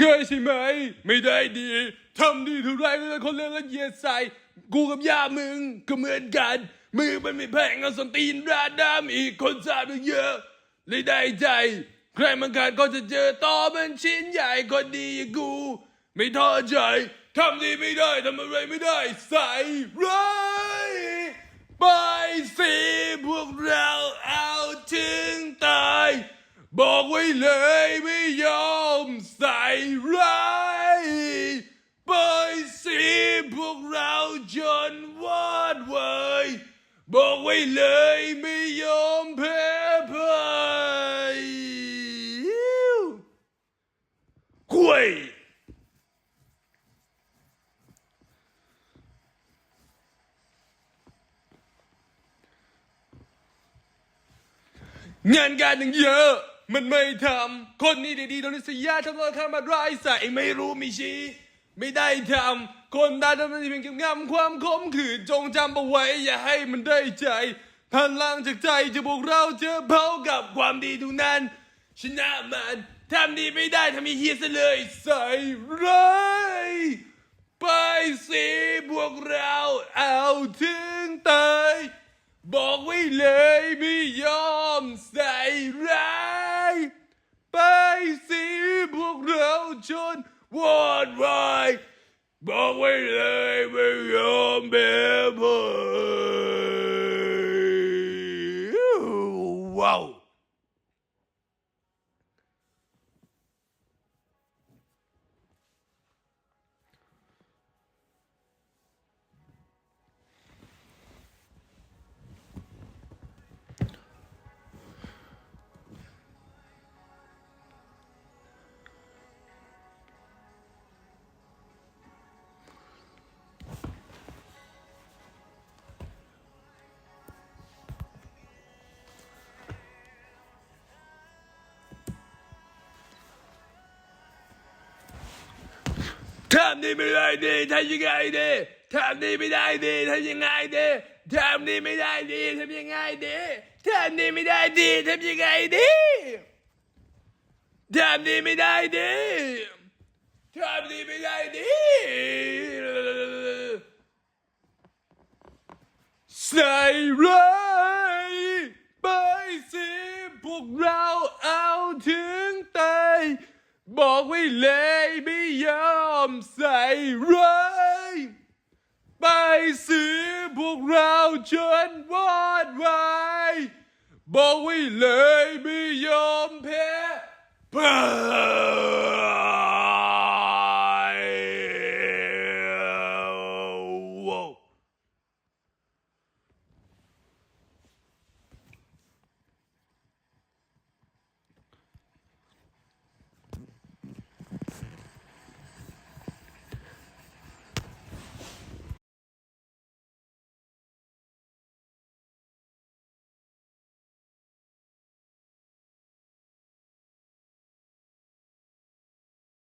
เคยใช่ไหม ไม่ได้ดีทำดีเท่าไรก็จะคนเล่นแล้วเหยียดใส่ กูกับย่ามึงก็เหมือนกัน มือมันไม่แพงเอาสตีนราดดำอีกคนสาบเยอะเลยได้ใจ ใครมันขาดก็จะเจอต่อมันชิ้นใหญ่คนดีอย่างกู ไม่ท้อใจทำดีไม่ได้ทำอะไรไม่ได้ ใส่ร้ายไปสิพวกเราเอาถึงตาย บอกไว้เลยไม่ยอม ร้ายไปสิพวกเราจนวาดเวยบอกไว้เลยไม่ยอมแพ้พ่ายคุยงานการยังเยอะ มันไม่ทำ คนนี้ดีๆโดนนิสยาทำราคามาร้ายใส่ไม่รู้ม่ชี้ไม่ได้ทำ คนตาทำหน้าที่เพียงเก็บงำความขมขื่นจงจำเอาไว้ อย่าให้มันได้ใจ พลังจากใจจะพวกเราเจอเผากับความดีทุกนั้น ชนะมันทำดีไม่ได้ทำให้เฮียซะเลยใส่ร้ายไปสิพวกเราเอาถึงตายบอกไว้เลยไม่ยอมใส่ร้าย เราจนวอดว ทำนี่ไม่ได้ดีทำยังไงดีทำนี่ไม่ได้ดีทำยังไงดีทำนี่ไม่ได้ดีทำยังไงดีทำนี่ไม่ได้ดีทำยังไงดีทำนี่ไม่ได้ดีทำนี่ไม่ได้ดีใส่ร้ายไปสิพวกเราเอาถึงตายบอกไว้เลยไม่ยอม มใส่ร้ายไปสือพวกเราเชิญวอดไว้ บอกไว้เลยไม่ยอมแพ้พ่า